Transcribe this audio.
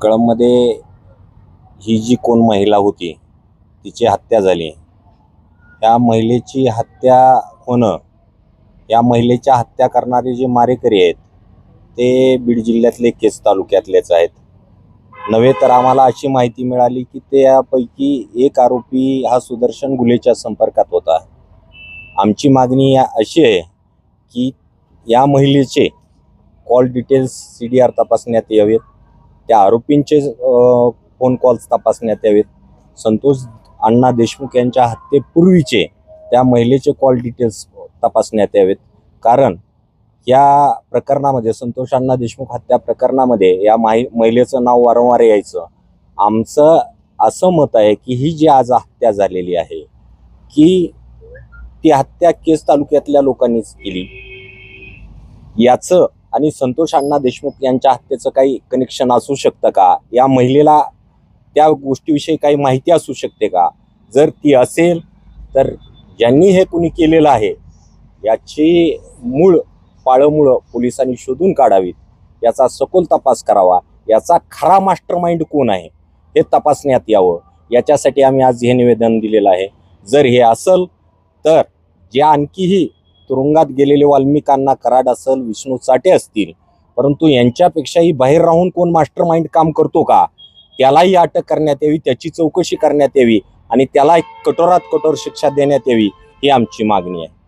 कळममध्ये ही जी कोण महिला होती तिची हत्या झाली. त्या महिलेची हत्या होणं या महिलेच्या हत्या करणारे जे मारेकरी आहेत ते बीड जिल्ह्यातले केस तालुक्यातलेच आहेत. नव्हे तर आम्हाला अशी माहिती मिळाली की त्यापैकी एक आरोपी हा सुदर्शन गुलेच्या संपर्कात होता. आमची मागणी या- अशी आहे की या महिलेचे call details C D R तपासण्यात यावेत. त्या आरोपींचे फोन कॉल्स तपासण्यात यावेत. संतोष अण्णा देशमुख यांच्या हत्येपूर्वीचे त्या महिलेचे कॉल डिटेल्स तपासण्यात यावेत. कारण या प्रकरणामध्ये संतोष अण्णा देशमुख हत्या प्रकरणामध्ये या माहि महिलेचं नाव वारंवार यायचं. आमचं असं मत आहे की ही जी आज हत्या झालेली आहे की ती हत्या केस तालुक्यातल्या लोकांनीच केली. याचं आणि संतोष अण्णा देशमुख यांच्या हत्येचं काही कनेक्शन असू शकतं का? या महिलेला त्या गोष्टीविषयी काही माहिती असू शकते का? जर ती असेल तर ज्यांनी हे कुणी केलेलं आहे याची मूळ पाळमुळं पोलिसांनी शोधून काढावीत. याचा सखोल तपास करावा. याचा खरा मास्टर माइंड कोण आहे? हे तपासण्यात यावं. याच्यासाठी आम्ही आज हे निवेदन दिलेलं आहे. जर हे असल तर जे आणखीही तुरुंगात गेलेले वाल्मिकांना कराड असेल विष्णू चाटे असतील. परंतु यांच्यापेक्षाही बाहेर राहून कोण मास्टर माइंड काम करतो का? त्यालाही अटक करण्यात यावी त्याची चौकशी करण्यात यावी आणि त्याला कठोरात कठोर शिक्षा देण्यात यावी ही आमची मागणी आहे.